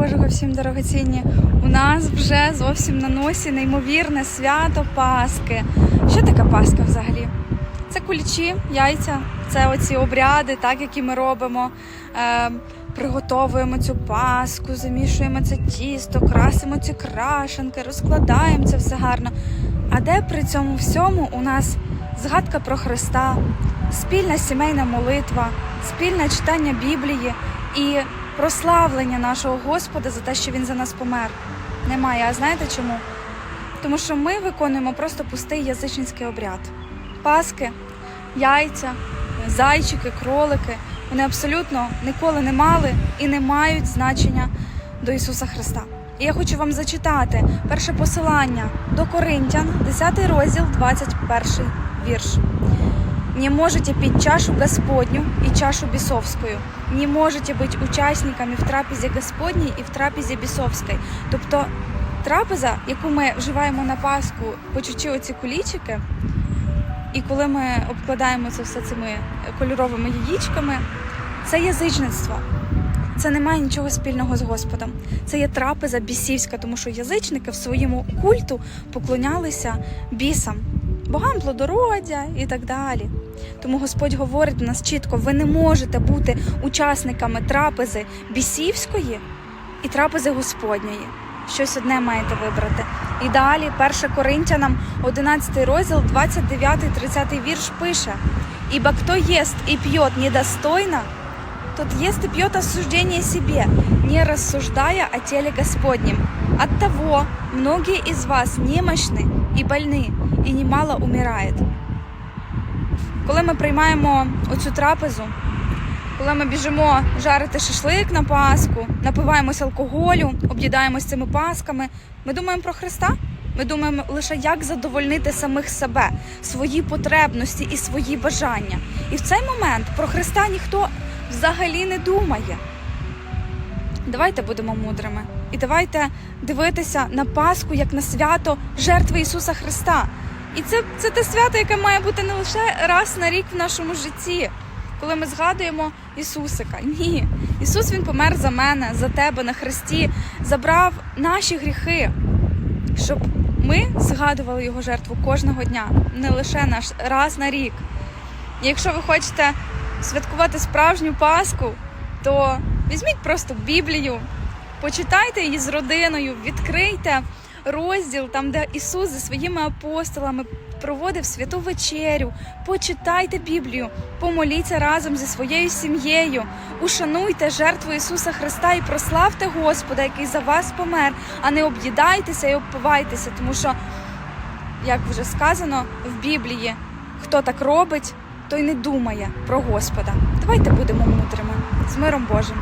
Божого всім дорогоцінні. У нас вже зовсім на носі неймовірне свято Пасхи. Що таке Пасха взагалі? Це кулічі, яйця, це оці обряди, так які ми робимо. Е, приготовуємо цю паску, замішуємо це тісто, красимо ці крашенки, розкладаємо це все гарно. А де при цьому всьому у нас згадка про Христа, спільна сімейна молитва, спільне читання Біблії і прославлення нашого Господа за те, що Він за нас помер? Немає. А знаєте чому? Тому що ми виконуємо просто пустий язичницький обряд. Паски, яйця, зайчики, кролики вони абсолютно ніколи не мали і не мають значення до Ісуса Христа. І я хочу вам зачитати перше посилання до Коринтян, 10 розділ, 21 вірш. Не можете пить чашу Господню и чашу бісовською. Не можете бути учасниками в трапезі Господній і в трапезі бісовській. Тобто трапеза, яку ми вживаємо на Пасху, почучи оці кулічики, і коли ми обкладаємо це все цими кольоровими яєчками, це язичництво. Це не має нічого спільного з Господом. Це є трапеза бісівська, тому що язичники в своєму культу поклонялися бісам, богам плодородя і так далі. Тому Господь говорить до нас чітко: ви не можете бути учасниками трапези бісівської і трапези Господньої. Щось одне маєте вибрати. І далі, 1 Коринтянам, 11 розділ, 29-30 вірш пише: Ибо кто ест и пьет недостойно, тот ест и пьет осуждение себе, не рассуждая о теле Господнем. Оттого многие из вас немощны и больны, и немало умирает. Коли ми приймаємо оцю трапезу, коли ми біжимо жарити шашлик на Пасху, напиваємося алкоголю, об'їдаємось цими пасками, ми думаємо про Христа. Ми думаємо лише, як задовольнити самих себе, свої потребності і свої бажання. І в цей момент про Христа ніхто взагалі не думає. Давайте будемо мудрими і давайте дивитися на Пасху як на свято жертви Ісуса Христа. І це, це те свято, яке має бути не лише раз на рік в нашому житті, коли ми згадуємо Ісусика. Ні, Ісус Він помер за мене, за тебе на Христі, забрав наші гріхи, щоб ми згадували Його жертву кожного дня, не лише наш раз на рік. І якщо ви хочете святкувати справжню Пасху, то візьміть просто Біблію, почитайте її з родиною, відкрийте розділ, там, де Ісус зі своїми апостолами проводив святу вечерю. Почитайте Біблію, помоліться разом зі своєю сім'єю, ушануйте жертву Ісуса Христа і прославте Господа, який за вас помер, а не об'їдайтеся і обпивайтеся, тому що, як вже сказано в Біблії, хто так робить, той не думає про Господа. Давайте будемо мудрими з миром Божим.